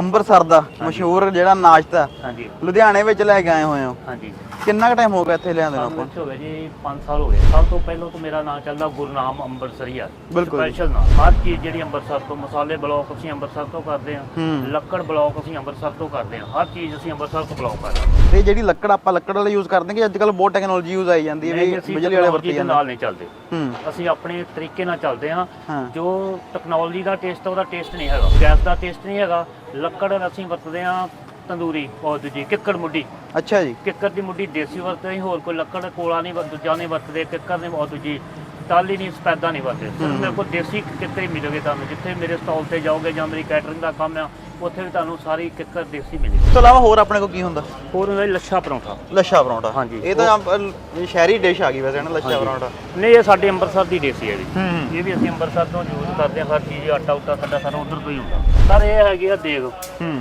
ਅੰਮ੍ਰਿਤਸਰ ਦਾ ਮਸ਼ਹੂਰ ਜਿਹੜਾ ਨਾਸ਼ਤਾ ਹਾਂਜੀ। ਲੁਧਿਆਣੇ ਵਿੱਚ ਲੈ ਕੇ ਆਏ ਹੋਏ ਹੋ। ਹਾਂਜੀ। ਕਿੰਨਾ ਕੁ ਟਾਈਮ ਹੋ ਗਿਆ ਇੱਥੇ ਲਿਆਂਦੇ ਨੂੰ ਆਪਾਂ? ਹੋ ਜੀ 5 ਸਾਲ ਹੋ ਗਏ। ਸਭ ਤੋਂ ਪਹਿਲਾਂ ਤੋਂ ਮੇਰਾ ਨਾਮ ਚੱਲਦਾ ਗੁਰਨਾਮ ਅੰਮ੍ਰਿਤਸਰੀਆ ਬਿਲਕੁਲ। ਸਪੈਸ਼ਲ ਨਾਮ ਹਰ ਚੀਜ਼ ਜਿਹੜੀ ਅੰਮ੍ਰਿਤਸਰ ਤੋਂ ਮਸਾਲੇ ਬਲੌਕ ਅਸੀਂ ਅੰਮ੍ਰਿਤਸਰ ਤੋਂ ਕਰਦੇ ਹਾਂ। ਹੂੰ। ਲੱਕੜ ਬਲੌਕ ਅਸੀਂ ਅੰਮ੍ਰਿਤਸਰ ਤੋਂ ਕਰਦੇ ਹਾਂ। ਹਰ ਚੀਜ਼ ਅਸੀਂ ਅੰਮ੍ਰਿਤਸਰ ਤੋਂ ਬਲੌਕ ਕਰਦੇ ਹਾਂ। ਤੇ ਜਿਹੜੀ ਲੱਕੜ ਆਪਾਂ ਲੱਕੜ ਵਾਲੇ ਯੂਜ਼ ਕਰਦੇ ਕਿ ਅੱਜ ਕੱਲ ਬਹੁਤ ਟੈਕਨੋਲੋਜੀ ਯੂਜ਼ ਆਈ ਜਾਂਦੀ ਹੈ ਵੀ ਬਿਜਲੀ ਵਾਲੇ ਵਰਤੀ ਜਾਂਦੇ ਨਾਲ ਨਹੀਂ ਚੱਲਦੇ। ਹੂੰ। ਅਸੀਂ ਆਪਣੇ ਤਰੀਕੇ ਨਾਲ ਚੱਲਦੇ ਹਾਂ। ਹਾਂ। ਜੋ ਟੈਕਨੋਲੋਜੀ ਦਾ ਟੇਸਟ ਉਹਦਾ ਟੇਸਟ ਨਹੀਂ ਹੈਗਾ। ਗੈਸ ਦਾ ਟੇਸਟ ਨਹੀਂ ਹੈਗਾ। ਲੱਕੜ ਅਸੀਂ ਵਰਤਦੇ ਹਾਂ ਤੰਦੂਰੀ ਉਹ ਦੂਜੀ ਕਿੱਕਰ ਮੁੱਢੀ। ਅੱਛਾ ਜੀ। ਕਿੱਕਰ ਦੀ ਮੁੱਢੀ ਦੇਸੀ ਵਰਤਦੇ ਹਾਂ, ਹੋਰ ਕੋਈ ਲੱਕੜ ਕੋਲਾ ਨਹੀਂ ਵਰ- ਦੂਜਾ ਨਹੀਂ ਵਰਤਦੇ ਕਿੱਕਰ ਨੇ ਬਹੁਤ ਦੂਜੀ ਟਾਲੀ ਨਹੀਂ ਸਪੈਦਾ ਨਹੀਂ ਵਰਤਦੇ। ਸਿਰਫ ਮੇਰੇ ਕੋਲ ਦੇਸੀ ਕਿੱਕਰ ਹੀ ਮਿਲੋਗੇ ਤੁਹਾਨੂੰ। ਜਿੱਥੇ ਮੇਰੇ ਸਟਾਲ ਤੇ ਜਾਓਗੇ ਜਾਂ ਮੇਰੀ ਕੈਟਰਿੰਗ ਦਾ ਕੰਮ ਆ ਉੱਥੇ ਵੀ ਤੁਹਾਨੂੰ ਸਾਰੀ ਕਿੱਕਰ ਦੇਸੀ ਮਿਲੇਗੀ। ਇਸ ਤੋਂ ਇਲਾਵਾ ਹੋਰ ਆਪਣੇ ਕੋਲ ਕੀ ਹੁੰਦਾ? ਹੋਰ ਹੁੰਦਾ ਜੀ ਲੱਛਾ ਪਰੌਂਠਾ। ਲੱਛਾ ਪਰੌਂਠਾ। ਹਾਂਜੀ। ਇਹ ਤਾਂ ਆਮ- ਸ਼ਹਿਰੀ ਡਿਸ਼ ਆ ਗਈ ਵੈਸੇ ਨਾ ਲੱਛਾ ਪਰੌਂਠਾ? ਨਹੀਂ ਇਹ ਸਾਡੇ ਅੰਮ੍ਰਿਤਸਰ ਦੀ ਦੇਸੀ ਹੈ ਜੀ। ਹੂੰ ਇਹ ਵੀ ਅਸੀਂ ਅੰਮ੍ਰਿਤਸਰ ਤੋਂ ਯੂਜ਼ ਕਰਦੇ ਹਾਂ ਹਰ ਚੀਜ਼ ਆਟਾ ਉਟਾ ਸਾਡਾ ਸਾਰਾ ਉਧਰ ਤੋਂ ਹੀ ਹੁੰਦਾ। ਸਰ ਇਹ ਹੈਗੀ ਆ ਦੇਗ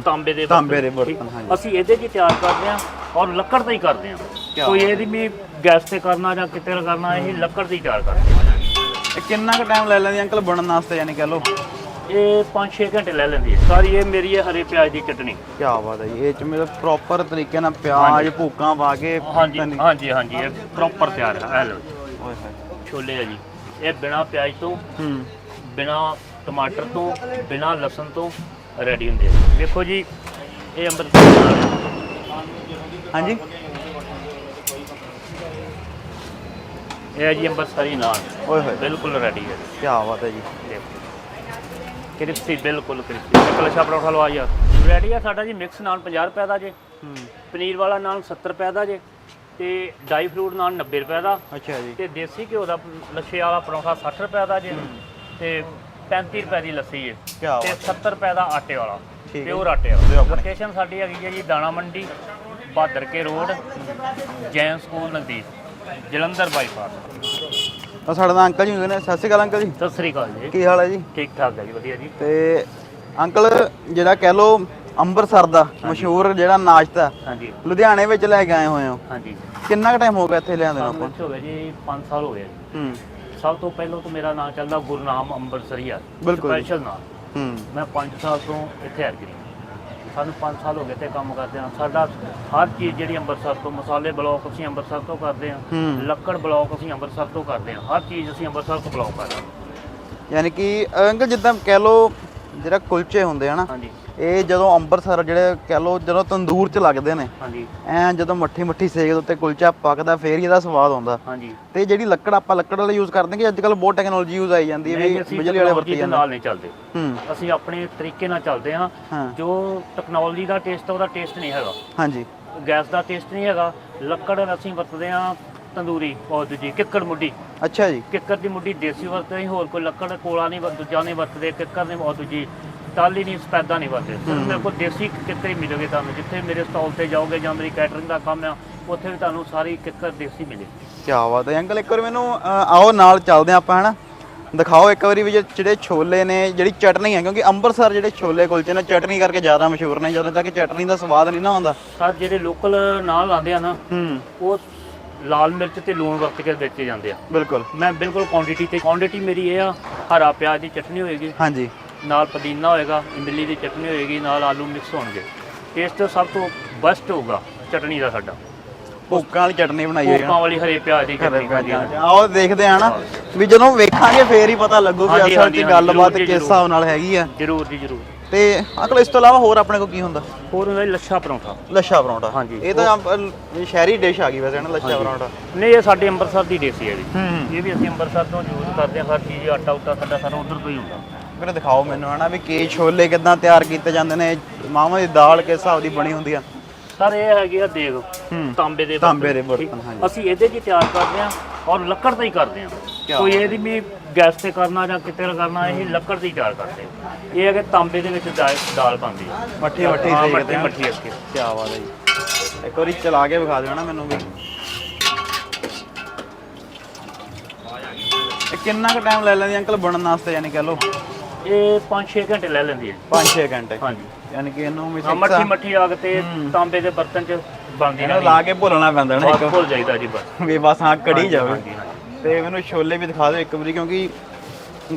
ਤਾਂਬੇ ਦੇ ਤਾਂਬੇ ਦੇ। ਬਰਤਨ, ਹਾਂਜੀ। ਅਸੀਂ ਇਹਦੇ 'ਚ ਤਿਆਰ ਕਰਦੇ ਹਾਂ ਔਰ ਲੱਕੜ ਤੇ ਹੀ ਕਰਦੇ ਕਿਆ ਕੋਈ ਇਹਦੀ ਵੀ ਗੈਸ ਤੇ ਕਰਨਾ ਜਾਂ ਕਿਤੇ ਕਰਨਾ ਇਹ ਲੱਕੜ ਦੀ ਤਿਆਰ ਕਰਦੇ ਹਾਂ। ਇਹ ਕਿੰਨਾ ਕੁ ਟਾਈਮ ਲੈ ਲੈਂਦੀ ਅੰਕਲ ਬਣਨ ਵਾਸਤੇ ਯਾਨੀ ਕਹ ਲਓ? ਇਹ 5-6 ਘੰਟੇ ਲੈ ਲੈਂਦੀ ਹੈ। ਸਾਰੀ ਇਹ ਮੇਰੀ ਹੈ ਹਰੇ ਪਿਆਜ਼ ਦੀ ਚਟਨੀ। ਕੀ ਬਾਤ ਹੈ ਜੀ ਇਹ ਚ ਮੇਰੇ ਪ੍ਰੋਪਰ ਤਰੀਕੇ ਨਾਲ ਪਿਆਜ਼ ਭੂਕਾਂ ਪਾ ਕੇ ਹਾਂਜੀ ਹਾਂਜੀ ਹਾਂਜੀ ਇਹ ਪ੍ਰੋਪਰ ਤਿਆਰ ਹੈ ਇਹ ਹੋਏ। ਛੋਲੇ ਆ ਜੀ। ਇਹ ਬਿਨਾ ਪਿਆਜ਼ ਤੋਂ ਹੂੰ। ਬਿਨਾ ਟਮਾਟਰ ਤੋਂ ਬਿਨਾ ਲਸਣ ਤੋਂ ਰੈਡੀ ਹੁੰਦੇ ਆ। ਵੇਖੋ ਜੀ ਇਹ ਅੰਮ੍ਰਿਤਸਰ ਦਾ ਨਾਲ ਹੈ। ਹਾਂਜੀ। ਇਹ ਹੈ ਜੀ ਅੰਮ੍ਰਿਤਸਰੀ ਨਾਨ। ਓਏ ਹੋਏ। ਬਿਲਕੁਲ ਰੈਡੀ ਹੈ। ਕੀ ਬਾਤ ਹੈ ਜੀ। ਕ੍ਰਿਸਪੀ ਬਿਲਕੁਲ ਕ੍ਰਿਸਪੀ। ਇੱਕ ਲੱਛਾ ਪਰੌਠਾ ਲਵਾ ਯਾਰ। ਰੈਡੀ ਆ ਸਾਡਾ ਜੀ ਮਿਕਸ ਨਾਨ 50 ਰੁਪਏ ਦਾ ਜੇ। ਹੂੰ। ਪਨੀਰ ਵਾਲਾ ਨਾਨ 70 ਰੁਪਏ ਦਾ ਜੇ। ਤੇ ਡਾਈ ਫਰੂਟ ਨਾਨ 90 ਰੁਪਏ ਦਾ। ਅੱਛਾ ਜੀ। ਤੇ ਦੇਸੀ ਘਿਓ ਦਾ ਲੱਛੇ ਵਾਲਾ ਪਰੌਠਾ 60 ਰੁਪਏ ਦਾ ਜੇ। ਤੇ 35 ਰੁਪਏ ਦੀ ਲੱਸੀ ਹੈ। ਤੇ 70 ਰੁਪਏ ਦਾ ਆਟੇ ਵਾਲਾ। ਠੀਕ। ਪਿਓਰ ਆਟੇ ਵਾਲਾ। ਲੋਕੇਸ਼ਨ ਸਾਡੀ ਹੈਗੀ ਹੈ ਜੀ ਦਾਣਾ ਮੰਡੀ ਬਹਾਦਰ ਕੇ ਰੋਡ ਜੈਨ ਸਕੂਲ ਨਜ਼ਦੀਕ ਜਲੰਧਰ ਬਾਈਪਾਸ। ਤਾਂ ਸਾਡੇ ਨਾਲ ਅੰਕਲ ਜੀ ਹੁੰਦੇ ਨੇ। ਸਤਿ ਸ਼੍ਰੀ ਅਕਾਲ ਅੰਕਲ ਜੀ। ਸਤਿ ਸ੍ਰੀ ਅਕਾਲ ਜੀ। ਕੀ ਹਾਲ ਹੈ ਜੀ? ਠੀਕ ਠਾਕ ਹੈ ਜੀ ਵਧੀਆ ਜੀ। ਤੇ ਅੰਕਲ ਜਿਹੜਾ ਕਹਿ ਲਓ ਅੰਮ੍ਰਿਤਸਰ ਦਾ ਮਸ਼ਹੂਰ ਜਿਹੜਾ ਨਾਸ਼ਤਾ ਹਾਂਜੀ। ਲੁਧਿਆਣੇ ਵਿੱਚ ਲੈ ਕੇ ਆਏ ਹੋਏ ਹੋ। ਹਾਂਜੀ। ਕਿੰਨਾ ਕੁ ਟਾਈਮ ਹੋ ਗਿਆ ਇੱਥੇ ਲਿਆਂਦੇ ਨੂੰ ਆਪਾਂ? ਹੋ ਗਏ ਜੀ 5 ਸਾਲ ਹੋ ਗਏ। ਹੂੰ। ਸਭ ਤੋਂ ਪਹਿਲਾਂ ਤੋਂ ਮੇਰਾ ਨਾਮ ਚੱਲਦਾ ਗੁਰਨਾਮ ਅੰਮ੍ਰਿਤਸਰੀਆ ਬਿਲਕੁਲ। ਸਪੈਸ਼ਲ ਨਾਮ ਹੂੰ। ਮੈਂ 5 ਸਾਲ ਤੋਂ ਇੱਥੇ ਐਗਰੀ ਸਾਨੂੰ 5 ਸਾਲ ਹੋ ਗਏ ਤੇ ਕੰਮ ਕਰਦੇ ਹਾਂ। ਸਾਡਾ ਹਰ ਚੀਜ਼ ਜਿਹੜੀ ਅੰਮ੍ਰਿਤਸਰ ਤੋਂ ਮਸਾਲੇ ਬਲੌਕ ਅਸੀਂ ਅੰਮ੍ਰਿਤਸਰ ਤੋਂ ਕਰਦੇ ਹਾਂ। ਹੂੰ। ਲੱਕੜ ਬਲੌਕ ਅਸੀਂ ਅੰਮ੍ਰਿਤਸਰ ਤੋਂ ਕਰਦੇ ਹਾਂ। ਹਰ ਚੀਜ਼ ਅਸੀਂ ਅੰਮ੍ਰਿਤਸਰ ਤੋਂ ਬਲੌਕ ਕਰਦੇ ਹਾਂ। ਯਾਨੀ ਕਿ ਅੰਕਲ ਜਿੱਦਾਂ ਕਹਿ ਲਓ ਜਿਹੜਾ ਕੁਲਚੇ ਹੁੰਦੇ ਹਨਾ ਹਾਂਜੀ। ਇਹ ਜਦੋਂ ਅੰਮ੍ਰਿਤਸਰ ਜਿਹੜੇ ਕਹਿ ਲਓ ਜਦੋਂ ਤੰਦੂਰ 'ਚ ਲੱਗਦੇ ਨੇ ਹਾਂਜੀ। ਐ ਜਦੋਂ ਮੱਠੀ ਮੱਠੀ ਸੇਕ ਦੇ ਉੱਤੇ ਕੁਲਚਾ ਪੱਕਦਾ ਫੇਰ ਹੀ ਇਹਦਾ ਸਵਾਦ ਆਉਂਦਾ। ਹਾਂਜੀ। ਤੇ ਜਿਹੜੀ ਲੱਕੜ ਆਪਾਂ ਲੱਕੜ ਵਾਲੇ ਯੂਜ਼ ਕਰਦੇ ਕਿ ਅੱਜ ਕੱਲ ਬਹੁਤ ਟੈਕਨੋਲੋਜੀ ਯੂਜ਼ ਆਈ ਜਾਂਦੀ ਹੈ ਵੀ ਬਿਜਲੀ ਵਾਲੇ ਵਰਤੀ ਜਾਂਦੇ ਨਾਲ ਨਹੀਂ ਚੱਲਦੇ। ਹੂੰ। ਅਸੀਂ ਆਪਣੇ ਤਰੀਕੇ ਨਾਲ ਚੱਲਦੇ ਹਾਂ। ਜੋ ਟੈਕਨੋਲੋਜੀ ਦਾ ਟੇਸਟ ਉਹਦਾ ਟੇਸਟ ਨਹੀਂ ਹੈਗਾ। ਹਾਂਜੀ। ਗੈਸ ਦਾ ਟੇਸਟ ਨਹੀਂ ਹੈਗਾ। ਲੱਕੜ ਅਸੀਂ ਵਰਤਦੇ ਹਾਂ ਤੰਦੂਰੀ ਉਹ ਦੂਜੀ ਕਿੱਕਰ ਮੁੱਢੀ। ਅੱਛਾ ਜੀ। ਕਿੱਕਰ ਦੀ ਮੁੱਢੀ ਦੇਸੀ ਵਰਤਦੇ ਹਾਂ, ਹੋਰ ਕੋਈ ਲੱਕੜ ਕੋਲਾ ਨਹੀਂ ਵਰ- ਦੂਜਾ ਨਹੀਂ ਵਰਤਦੇ ਕਿੱਕਰ ਨੇ ਬਹੁਤ ਦੂਜੀ ਟਾਲੀ ਨਹੀਂ ਸਪੈਦਾ ਨਹੀਂ ਵਰਤਦੇ। ਸਿਰਫ ਮੇਰੇ ਕੋਲ ਦੇਸੀ ਕਿੱਕਰ ਹੀ ਮਿਲੋਗੇ ਤੁਹਾਨੂੰ ਜਿੱਥੇ ਮੇਰੇ ਸਟਾਲ ਤੇ ਜਾਓਗੇ ਜਾਂ ਮੇਰੀ ਕੈਟਰਿੰਗ ਦਾ ਕੰਮ ਆ ਉੱਥੇ ਵੀ ਤੁਹਾਨੂੰ ਸਾਰੀ ਕਿੱਕਰ ਦੇਸੀ ਮਿਲੇਗੀ ਕੀ ਬਾਤ ਹੈ। ਅੰਕਲ ਇੱਕ ਵਾਰ ਮੈਨੂੰ ਅ, ਆਓ ਨਾਲ ਚੱਲਦੇ ਹਾਂ ਆਪਾਂ ਹਨਾ? ਦਿਖਾਓ ਇੱਕ ਵਾਰੀ ਵੀ ਜੇ- ਜਿਹੜੇ ਛੋਲੇ ਨੇ ਜਿਹੜੀ ਚਟਨੀ ਹੈ ਕਿਉਂਕਿ ਅੰਮ੍ਰਿਤਸਰ ਜਿਹੜੇ ਛੋਲੇ ਕੁਲਚੇ ਨੇ ਚਟਨੀ ਕਰਕੇ ਜ਼ਿਆਦਾ ਮਸ਼ਹੂਰ ਨੇ ਜਦੋਂ ਤੱਕ ਚਟਨੀ ਦਾ ਸਵਾਦ ਨਹੀਂ ਨਾ ਆਉਂਦਾ। ਸਰ ਜਿਹੜੇ ਲੋਕਲ ਨਾਲ ਲਾਉਂਦੇ ਆ ਨਾ ਹੂੰ। ਉਹ ਲਾਲ ਮਿਰਚ ਤੇ ਲੂਣ ਵਰਤ ਕੇ ਵੇਚੇ ਜਾਂਦੇ ਆ। ਬਿਲਕੁਲ। ਮੈਂ ਬਿਲਕੁਲ ਕੁਆਂਟੀਟੀ ਤੇ ਕੁਆਂਟੀਟੀ ਮੇਰੀ ਇਹ ਆ ਹਰਾ ਪਿਆਜ਼ ਦੀ ਚਟਨੀ ਹੋਏਗੀ। ਹਾਂਜੀ। ਨਾਲ ਪੁਦੀਨਾ ਹੋਏਗਾ ਇਮਲੀ ਦੀ ਚਟਨੀ ਹੋਏਗੀ ਨਾਲ ਆਲੂ ਮਿਕਸ ਹੋਣਗੇ। ਟੇਸਟ ਸਭ ਤੋਂ ਬੈਸਟ ਹੋਊਗਾ ਚਟਨੀ ਦਾ ਸਾਡਾ। ਭੁੱਕਾਂ ਵਾਲੀ ਚਟਨੀ ਬਣਾਈ ਹੋਈ ਹੈ ਕੋਕਾਂ ਵਾਲੀ ਹਰੇ ਪਿਆਜ਼ ਦੀ ਚਟਨੀ। ਆਓ ਦੇਖਦੇ ਆ ਨਾ ਵੀ ਜਦੋਂ ਵੇਖਾਂਗੇ ਫੇਰ ਹੀ ਪਤਾ ਲੱਗੂ ਹਾਂਜੀ, ਅਸਲ 'ਚ ਗੱਲਬਾਤ ਕਿਸ ਹਿਸਾਬ ਨਾਲ ਹੈਗੀ ਆ। ਜ਼ਰੂਰ ਜੀ ਜ਼ਰੂਰ। ਤੇ ਅੰਕਲ ਇਸ ਤੋਂ ਇਲਾਵਾ ਹੋਰ ਆਪਣੇ ਕੋਲ ਕੀ ਹੁੰਦਾ? ਹੋਰ ਹੁੰਦਾ ਜੀ ਲੱਛਾ ਪਰੌਂਠਾ। ਲੱਛਾ ਪਰੌਂਠਾ। ਹਾਂਜੀ, ਇਹ ਤਾਂ ਸ਼ਹਿਰੀ ਡਿਸ਼ ਆ ਗਈ ਵੈਸੇ ਨਾ ਲੱਛਾ ਪਰੌਂਠਾ। ਨਹੀਂ ਇਹ ਸਾਡੇ ਅੰਮ੍ਰਿਤਸਰ ਦੀ ਦੇਸੀ ਹੈ ਜੀ। ਹੂੰ ਇਹ ਵੀ ਅਸੀਂ ਅੰਮ੍ਰਿਤਸਰ ਤੋਂ ਯੂਜ਼ ਕਰਦੇ ਹਾਂ ਹਰ ਚੀਜ਼ ਆਟਾ ਉਟਾ ਸਾਡਾ ਸਾਰਾ ਉਧਰ ਤੋਂ ਹੀ ਹੁੰਦਾ। ਮੈਨੂੰ ਦਿਖਾਓ ਮੈਨੂੰ ਹਨਾ ਵੀ ਕੀ ਛੋਲੇ ਕਿਦਾਂ ਤਿਆਰ ਕੀਤੇ ਜਾਂਦੇ ਨੇ ਮਾਵਾਂ ਦੀ ਦਾਲ ਕਿਸ ਹਿਸਾਬ ਦੀ ਬਣੀ ਹੁੰਦੀ ਆ? ਸਰ ਇਹ ਹੈਗੀ ਆ ਦੇਗ। ਹੂੰ। ਤਾਂਬੇ ਦੇ ਤਾਂਬੇ ਦੇ ਠੀਕ। ਬਰਤਨ, ਹਾਂਜੀ। ਅਸੀਂ ਇਹਦੇ 'ਚ ਹੀ ਤਿਆਰ ਕਰਦੇ ਹਾਂ ਔਰ ਲੱਕੜ ਤੇ ਹੀ ਕਰਦੇ ਹਾਂ। ਕੋਈ ਇਹਦੀ ਵੀ ਗੈਸ ਤੇ ਕਰਨਾ ਜਾਂ ਕਿਤੇ ਕਰਨਾ ਇਹ ਲੱਕੜ ਦੀ ਤਿਆਰ ਕਰਦੇ ਇਹ ਹੈ ਕਿ ਤਾਂਬੇ ਦੇ ਵਿੱਚ ਦਾਲ ਦਾਲ ਬਣਦੀ ਹੈ ਮੱਠੀ ਮੱਠੀ ਹਾਂ, ਸੇਕਦੇ ਮੱਠੀ ਆ ਮੱਠੀ ਅੱਗੇ ਕੀ ਬਾਤ ਹੈ ਜੀ। ਇੱਕ ਵਾਰੀ ਚਲਾ ਕੇ ਵਿਖਾ ਦਿਓ ਨਾ ਮੈਨੂੰ ਵੀ। ਇਹ ਕਿੰਨਾ ਕੁ ਟਾਈਮ ਲੈ ਲੈਂਦੀ ਅੰਕਲ ਬਣਨ ਵਾਸਤੇ ਯਾਨੀ ਕਹ ਲਓ? ਇਹ 5-6 ਘੰਟੇ ਲੈ ਲੈਂਦੀ ਹੈ 5-6 ਘੰਟੇ। ਹਾਂਜੀ। ਯਾਨੀ ਕਿ ਇਹਨੂੰ ਵੀ ਹਾਂ, ਮੱਠੀ ਮੱਠੀ ਆਗ ਤੇ ਤਾਂਬੇ ਦੇ ਬਰਤਨ 'ਚ ਬਣਦੀ ਇਹਨੂੰ ਰਹਿੰਦੀ ਲਾ ਕੇ ਭੁੱਲਣਾ ਪੈਂਦਾ ਨਾ ਇੱਕ। ਭੁੱਲ ਜਾਈਦਾ ਜੀ ਬਸ। ਵੀ ਬਸ ਹਾਂ ਕੜੀ ਜਾਵੇ। ਹਾਂਜੀ, ਹਾਂਜੀ। ਤੇ ਮੈਨੂੰ ਛੋਲੇ ਵੀ ਦਿਖਾ ਦਿਓ ਇੱਕ ਵਾਰੀ ਕਿਉਂਕਿ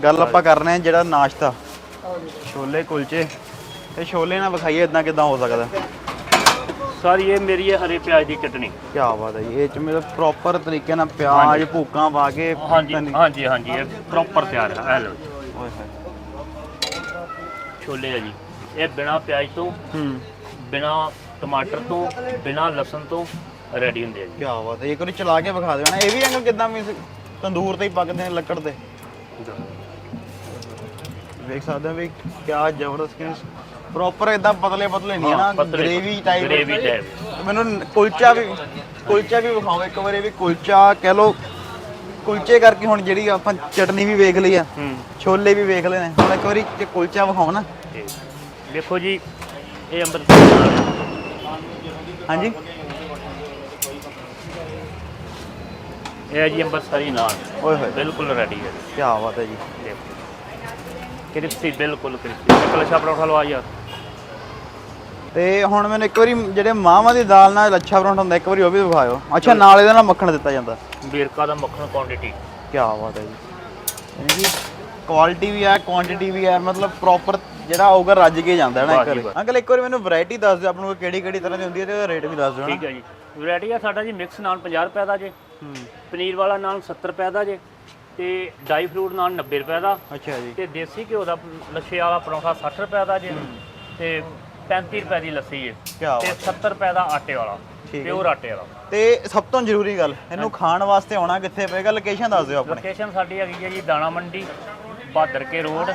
ਗੱਲ ਆਪਾਂ ਕਰ ਰਹੇ ਹਾਂ ਜਿਹੜਾ ਨਾਸ਼ਤਾ। ਛੋਲੇ ਕੁਲਚੇ। ਤੇ ਛੋਲੇ ਨਾਲ ਵਿਖਾਈਏ ਇਦਾਂ ਕਿਦਾਂ ਹੋ ਸਕਦਾ। ਸਰ ਇਹ ਮੇਰੀ ਹੈ ਹਰੇ ਪਿਆਜ਼ ਦੀ ਚਟਨੀ। ਕੀ ਬਾਤ ਹੈ ਜੀ ਇਹ ਚ ਮੇਰੇ ਪ੍ਰੋਪਰ ਤਰੀਕੇ ਨਾਲ ਪਿਆਜ਼ ਭੂਕਾਂ ਪਾ ਕੇ ਹਾਂਜੀ ਹਾਂਜੀ ਹਾਂਜੀ ਇਹ ਪ੍ਰੋਪਰ ਤਿਆਰ ਹੈ ਲਓ ਓਏ ਛੋਲੇ ਆ ਜੀ। ਇਹ ਬਿਨਾ ਪਿਆਜ਼ ਤੋਂ ਹੂੰ। ਬਿਨਾ ਟਮਾਟਰ ਤੋਂ ਬਿਨਾ ਲਸਣ ਤੋਂ ਰੈਡੀ ਹੁੰਦੇ ਆ ਜੀ। ਕੀ ਬਾਤ ਹੈ ਇੱਕ ਵਾਰੀ ਚਲਾ ਕੇ ਵਿਖਾ ਨਾ। ਇਹ ਵੀ ਅੰਗ ਕਿਦਾਂ ਵੀ ਤੰਦੂਰ ਤੇ ਹੀ ਪੱਕਦੇ ਨੇ ਲੱਕੜ ਤੇ ਵੇਖ ਸਕਦੇ ਹੋ ਵੀ ਕਿਆ ਜ਼ਬਰਦਸਤ ਪ੍ਰੋਪਰ ਇਦਾਂ ਪਤਲੇ ਪਤਲੇ ਨਹੀਂ ਹੈ ਨਾ ਪਤਲੇ- ਗ੍ਰੇਵੀ ਟਾਈਪ ਗ੍ਰੇਵੀ ਟਾਈਪ ਮੈਨੂੰ ਕੁਲਚਾ ਵੀ ਕੁਲਚਾ ਵੀ ਵਿਖਾਓ ਇੱਕ ਵਾਰੀ ਵੀ ਕੁਲਚਾ ਕਹਿ ਲੋ ਕੁਲਚੇ ਕਰਕੇ ਹੁਣ ਜਿਹੜੀ ਆਪਾਂ ਚਟਨੀ ਵੀ ਵੇਖ ਲਈ ਆ ਹੂੰ। ਛੋਲੇ ਵੀ ਵੇਖ ਲਏ ਨੇ। ਹੁਣ ਇੱਕ ਵਾਰੀ ਜੇ ਕੁਲਚਾ ਵਿਖਾਓ ਨਾ। ਤੇ ਦੇਖੋ ਜੀ ਇਹ ਅੰਮ੍ਰਿਤਸਰ ਹੈ। ਹਾਂਜੀ। ਇਹ ਹੈ ਜੀ ਅੰਮ੍ਰਿਤਸਰੀ ਨਾਨ ਓਏ ਹੋਏ। ਬਿਲਕੁਲ ਰੈਡੀ ਹੈ ਕੀ ਬਾਤ ਹੈ ਜੀ। ਦੇਖੋ ਕ੍ਰਿਸਪੀ ਬਿਲਕੁਲ ਕ੍ਰਿਸਪੀ। ਇੱਕ ਲੱਛਾ ਪਰੌਂਠਾ ਲਵਾ ਯਾਰ। ਤੇ ਹੁਣ ਮੈਨੂੰ ਇੱਕ ਵਾਰੀ ਜਿਹੜੇ ਮਾਵਾਂ ਦੀ ਦਾਲ ਨਾਲ ਲੱਛਾ ਪਰੌਂਠਾ ਹੁੰਦਾ ਇੱਕ ਵਾਰੀ ਉਹ ਵੀ ਵਿਖਾਇਓ। ਅੱਛਾ ਨਾਲ ਇਹਦੇ ਨਾਲ ਮੱਖਣ ਦਿੱਤਾ ਜਾਂਦਾ। ਬੀਰਕਾ ਦਾ ਮੱਖਣ ਕੁਆਂਟੀਟੀ ਕੀ ਬਾਤ ਹੈ ਜੀ। ਯਾਨੀ ਕਿ ਕੁਆਲਿਟੀ ਵੀ ਹੈ ਕੁਆਂਟੀਟੀ ਵੀ ਹੈ ਮਤਲਬ ਪ੍ਰੋਪਰ ਜਿਹੜਾ ਆਊਗਾ ਰੱਜ ਕੇ ਜਾਂਦਾ ਹੈ ਨਾ ਇੱਕ ਵਾਰੀ। ਅੰਕਲ ਇੱਕ ਵਾਰੀ ਮੈਨੂੰ ਵੈਰਾਈਟੀ ਦੱਸ ਦਿਓ ਆਪਾਂ ਨੂੰ ਕਿਹੜੀ ਕਿਹੜੀ ਤਰ੍ਹਾਂ ਦੀ ਹੁੰਦੀ ਹੈ ਤੇ ਉਹਦਾ ਰੇਟ ਵੀ ਦੱਸ ਦਿਓ ਠੀਕ ਹੈ ਜੀ। ਵੈਰਾਈਟੀ ਆ ਸਾਡਾ ਜੀ ਮਿਕਸ ਨਾਨ 50 ਰੁਪਏ ਦਾ ਜੇ। ਪਨੀਰ ਵਾਲਾ ਨਾਨ 70 ਰੁਪਏ ਦਾ ਜੇ ਤੇ ਡਾਈ ਫਰੂਟ ਨਾਨ 90 ਰੁਪਏ ਦਾ। ਅੱਛਾ ਜੀ। ਤੇ ਦੇਸੀ ਘਿਓ ਦਾ ਲੱਛੇ ਵਾਲਾ ਪਰੌਂਠਾ 60 ਰੁਪਏ ਦਾ ਜੇ ਤੇ 35 ਰੁਪਏ ਦੀ ਲੱਸੀ ਕਿਆ ਤੇ 70 ਰੁਪਏ ਦਾ ਆਟੇ ਵਾਲਾ ਹੈ। ਪਿਓਰ ਆਟੇ ਵਾਲਾ। ਤੇ ਸਭ ਤੋਂ ਜ਼ਰੂਰੀ ਗੱਲ ਇਹਨੂੰ ਖਾਣ ਵਾਸਤੇ ਆਉਣਾ ਕਿੱਥੇ ਪਏਗਾ? ਲੋਕੇਸ਼ਨ ਦੱਸ ਦਿਓ ਆਪਣੀ। ਲੋਕੇਸ਼ਨ ਸਾਡੀ ਹੈਗੀ ਹੈ ਜੀ ਦਾਣਾ ਮੰਡੀ ਬਹਾਦਰ ਕੇ ਰੋਡ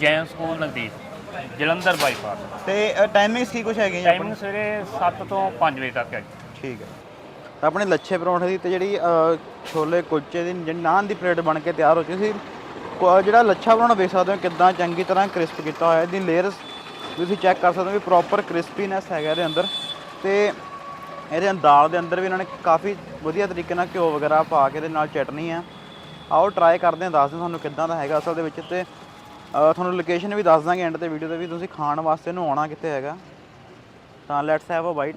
ਜੈਨ ਸਕੂਲ ਨਜ਼ਦੀਕ ਜਲੰਧਰ ਬਾਈਪਾਸ। ਤੇ ਟਾਈਮਿੰਗਸ ਕੀ ਕੁਝ ਹੈਗੇ ਜੀ ਟਾਈਮਿੰਗ ਸਵੇਰੇ 7 ਤੋਂ 5 ਵਜੇ ਤੱਕ ਹੈ ਠੀਕ ਹੈ। ਆਪਣੇ ਲੱਛੇ ਪਰੌਂਠੇ ਦੀ ਤੇ ਜਿਹੜੀ ਛੋਲੇ ਕੁਲਚੇ ਦੀ ਜਿਹੜੀ ਨਾਨ ਦੀ ਪਲੇਟ ਬਣ ਕੇ ਤਿਆਰ ਹੋ ਚੁੱਕੀ ਸੀ। ਕੁ- ਜਿਹੜਾ ਲੱਛਾ ਪਰੌਂਠਾ ਵੇਖ ਸਕਦੇ ਹੋ ਕਿੱਦਾਂ ਚੰਗੀ ਤਰ੍ਹਾਂ ਕ੍ਰਿਸਪ ਕੀਤਾ ਹੋਇਆ, ਇਹਦੀ ਲੇਅਰਸ ਤੁਸੀਂ ਚੈੱਕ ਕਰ ਸਕਦੇ ਹੋ ਵੀ ਪ੍ਰੋਪਰ ਕ੍ਰਿਸਪੀਨੈਸ ਹੈਗਾ ਇਹਦੇ ਅੰਦਰ। ਤੇ ਇਹਦੇ ਦਾਲ ਦੇ ਅੰਦਰ ਵੀ ਇਹਨਾਂ ਨੇ ਕਾਫੀ ਵਧੀਆ ਤਰੀਕੇ ਨਾਲ ਘਿਓ ਵਗੈਰਾ ਪਾ ਕੇ ਇਹਦੇ ਨਾਲ ਚਟਨੀ ਆ। ਆਓ ਟਰਾਈ ਕਰਦੇ ਹਾਂ ਦੱਸਦੇ ਤੁਹਾਨੂੰ ਕਿੱਦਾਂ ਦਾ ਹੈਗਾ ਅਸਲ ਦੇ ਵਿੱਚ ਤੇ ਤੁਹਾਨੂੰ ਲੋਕੇਸ਼ਨ ਵੀ ਦੱਸ ਦਾਂਗੇ ਐਂਡ ਤੇ ਵੀਡੀਓ ਤੇ ਵੀ। ਤੁਸੀਂ ਖਾਣ ਵਾਸਤੇ ਇਹਨੂੰ ਆਉਣਾ ਕਿੱਥੇ ਹੈਗਾ। ਤਾਂ ਲੈਟਸ ਹੈਵ ਅ ਬਾਈਟ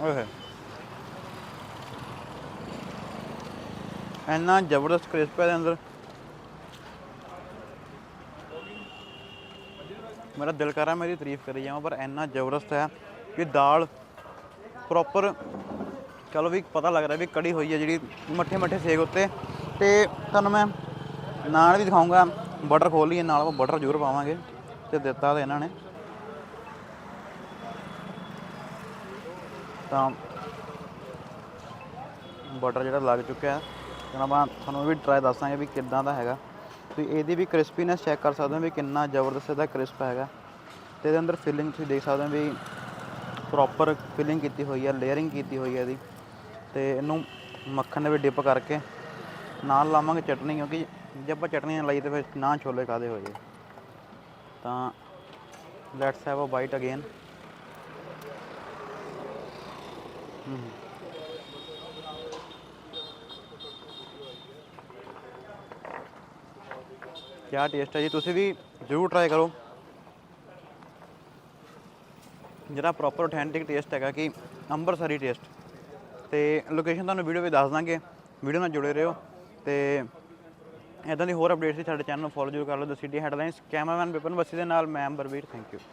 ਓਏ। ਇੰਨਾ ਜ਼ਬਰਦਸਤ ਕ੍ਰਿਸਪ ਹੈ ਇਹਦੇ ਅੰਦਰ। ਮੇਰਾ ਦਿਲ ਕਰ ਰਿਹਾ ਮੇਰੀ ਤਾਰੀਫ ਕਰੀ ਜਾਵਾਂ, ਪਰ ਇੰਨਾ ਜ਼ਬਰਦਸਤ ਹੈ ਕਿ ਦਾਲ ਪ੍ਰੋਪਰ ਚਲੋ ਵੀ ਪਤਾ ਲੱਗ ਰਿਹਾ ਵੀ ਕੜੀ ਹੋਈ ਹੈ ਜਿਹੜੀ ਮੱਠੇ ਮੱਠੇ ਸੇਕ ਉੱਤੇ। ਤੇ ਤੁਹਾਨੂੰ ਮੈਂ ਨਾਲ ਵੀ ਦਿਖਾਉਂਗਾ ਬਟਰ ਖੋਲ ਲਈਏ, ਨਾਲ ਉਹ ਬਟਰ ਜ਼ਰੂਰ ਪਾਵਾਂਗੇ ਤੇ ਦਿੱਤਾ ਤੇ ਇਹਨਾਂ ਨੇ। ਤਾਂ ਬਟਰ ਜਿਹੜਾ ਲੱਗ ਚੁੱਕਿਆ ਹੈ। ਤੇ ਆਪਾਂ ਤੁਹਾਨੂੰ ਵੀ ਟਰਾਈ ਦੱਸਾਂਗੇ ਵੀ ਕਿੱਦਾਂ ਦਾ ਹੈਗਾ। ਤੁਸੀਂ ਇਹਦੀ ਵੀ ਕ੍ਰਿਸਪੀਨੈਸ ਚੈੱਕ ਕਰ ਸਕਦੇ ਹੋ ਵੀ ਕਿੰਨਾ ਜ਼ਬਰਦਸਤ ਇਹਦਾ ਕ੍ਰਿਸਪ ਹੈਗਾ। ਤੇ ਇਹਦੇ ਅੰਦਰ ਫਿਲਿੰਗ ਤੁਸੀਂ ਦੇਖ ਸਕਦੇ ਹੋ ਵੀ ਪ੍ਰੋਪਰ ਫਿਲਿੰਗ ਕੀਤੀ ਹੋਈ ਹੈ ਲੇਅਰਿੰਗ ਕੀਤੀ ਹੋਈ ਹੈ ਇਹਦੀ। ਤੇ ਇਹਨੂੰ ਮੱਖਣ ਦੇ ਵਿੱਚ ਡਿਪ ਕਰਕੇ ਨਾਲ ਲਾਵਾਂਗੇ ਚਟਨੀ ਕਿਉਂਕਿ ਜੇ ਆਪਾਂ ਚਟਨੀ ਲਾਈ ਤੇ ਫਿਰ ਨਾ ਛੋਲੇ ਕਾਦੇ ਹੋ ਜੇ। ਤਾਂ let's have a bite again ਕਿਆ ਟੇਸਟ ਹੈ ਜੀ? ਤੁਸੀਂ ਵੀ ਜ਼ਰੂਰ ਟਰਾਈ ਕਰੋ। ਜਿਹੜਾ ਪ੍ਰੋਪਰ ਆਥੈਂਟਿਕ ਟੇਸਟ ਹੈਗਾ ਕਿ ਅੰਮ੍ਰਿਤਸਰੀ ਟੇਸਟ ਤੇ ਲੋਕੇਸ਼ਨ ਤੁਹਾਨੂੰ ਵੀਡੀਓ ਵਿੱਚ ਦੱਸ ਦਾਂਗੇ। ਵੀਡੀਓ ਨਾਲ ਜੁੜੇ ਰਹੋ। ਤੇ ਇਦਾਂ ਦੀ ਹੋਰ ਅਪਡੇਟਸ ਲਈ ਸਾਡੇ ਚੈਨਲ ਨੂੰ ਫੋਲੋ ਜ਼ਰੂਰ ਕਰ ਲਓ। The city headlines cameraman Vipan Bassi ਦੇ ਨਾਲ ਮੈਂ ਅੰਬਰਵੀਰ ਥੈਂਕ ਯੂ